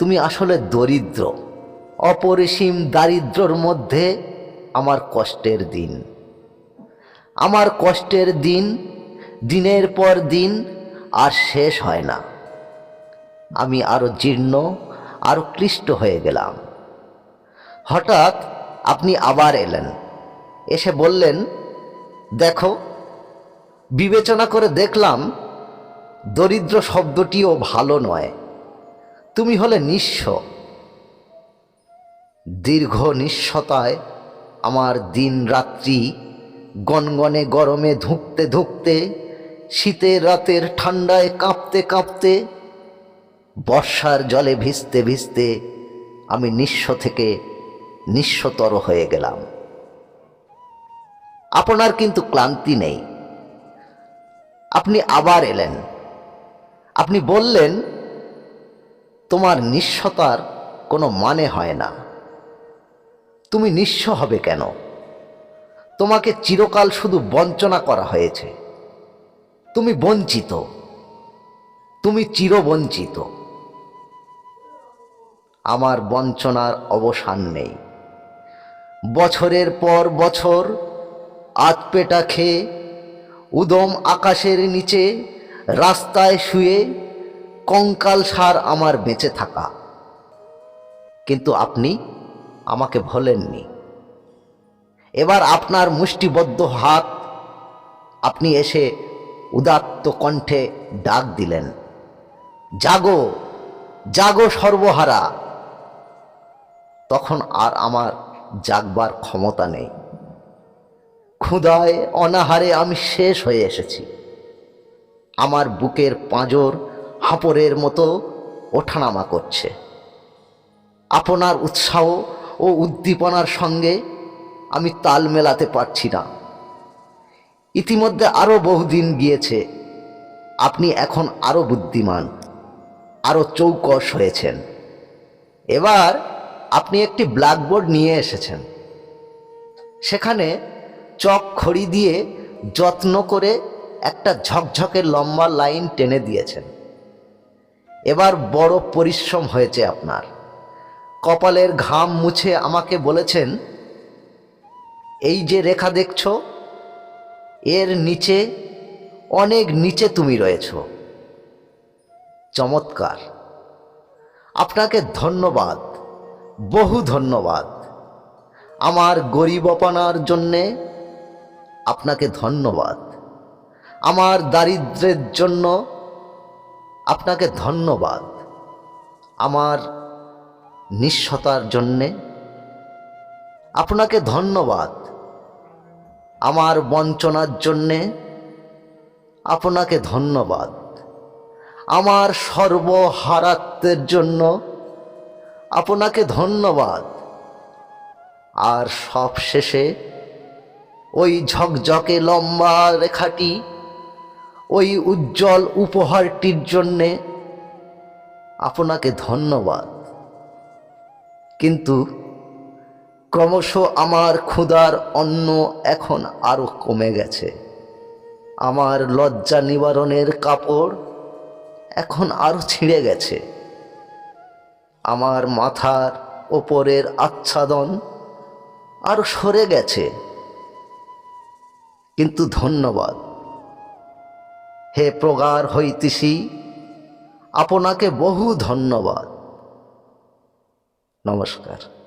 তুমি আসলে দরিদ্র, অপরিসীম দারিদ্রর মধ্যে আমার কষ্টের দিন। আমার কষ্টের দিন, দিনের পর দিন আর শেষ হয় না। আমি আরও জীর্ণ, আরও ক্লিষ্ট হয়ে গেলাম। হঠাৎ আপনি আবার এলেন। এসে বললেন, দেখো, বিবেচনা করে দেখলাম, দরিদ্র শব্দটিও ভালো নয়। তুমি হলে নিঃস্ব। দীর্ঘ নিঃস্বতায় আমার দিন রাত্রি গনগনে গরমে ধুঁকতে ধুঁকতে, শীতের রাতের ঠান্ডায় কাঁপতে কাঁপতে, বর্ষার জলে ভিজতে ভিজতে আমি নিঃস্ব থেকে নিঃস্বতর হয়ে গেলাম। আপনার কিন্তু ক্লান্তি নেই। আপনি আবার এলেন। আপনি বললেন তোমার নিঃস্বতার কোনো মানে হয় না। তুমি নিঃস্ব হবে কেন? তোমাকে চিরকাল শুধু বঞ্চনা করা হয়েছে। তুমি বঞ্চিত। তুমি চিরবঞ্চিত। আমার বঞ্চনার অবসান নেই। বছরের পর বছর আতপেটা খেয়ে উদম আকাশের নিচে রাস্তায় শুয়ে কঙ্কাল সার আমার বেঁচে থাকা। কিন্তু আপনি আমাকে ভোলেননি। এবার আপনার মুষ্টিবদ্ধ হাত আপনি এসে উদাত্ত কণ্ঠে ডাক দিলেন, জাগো জাগো সর্বহারা। তখন আর আমার জাগবার ক্ষমতা নেই। ক্ষুধায় অনাহারে আমি শেষ হয়ে এসেছি। আমার বুকের পাঁজর হাঁপড়ের মতো ওঠানামা করছে। আপনার উৎসাহ ও উদ্দীপনার সঙ্গে আমি তাল মেলাতে পারছি না। ইতিমধ্যে আরও বহুদিন গিয়েছে। আপনি এখন আরও বুদ্ধিমান আরও চৌকস হয়েছেন। এবার আপনি একটি ব্ল্যাকবোর্ড নিয়ে এসেছেন। সেখানে চক খড়ি দিয়ে যত্ন করে একটা ঝকঝকে লম্বা লাইন টেনে দিয়েছেন। এবার বড় পরিশ্রম হয়েছে আপনার। কপালের ঘাম মুছে আমাকে বলেছেন, এই যে রেখা দেখছ, এর নিচে অনেক নিচে তুমি রয়েছ। চমৎকার। আপনাকে ধন্যবাদ, বহু ধন্যবাদ। আমার গরিব গরিবপনার জন্যে আপনাকে ধন্যবাদ। আমার দারিদ্রের জন্য আপনাকে ধন্যবাদ আমার নিঃস্বতার জন্যে। আপনাকে ধন্যবাদ আমার বঞ্চনার জন্যে। আপনাকে ধন্যবাদ আমার সর্বহারাত্মের জন্য। আপনাকে ধন্যবাদ আর সব শেষে ওই ঝকঝকে লম্বা রেখাটি ওই উজ্জ্বল উপহারটির জন্যে আপনাকে ধন্যবাদ। কিন্তু ক্রমশ আমার ক্ষুধার অন্ন এখন আরও কমে গেছে। আমার লজ্জা নিবারণের কাপড় এখন আরও ছিঁড়ে গেছে। আমার মাথার ওপরের আচ্ছাদন আরও সরে গেছে। কিন্তু ধন্যবাদ। হে প্রগার হইতিসি আপনাকে বহু ধন্যবাদ। নমস্কার।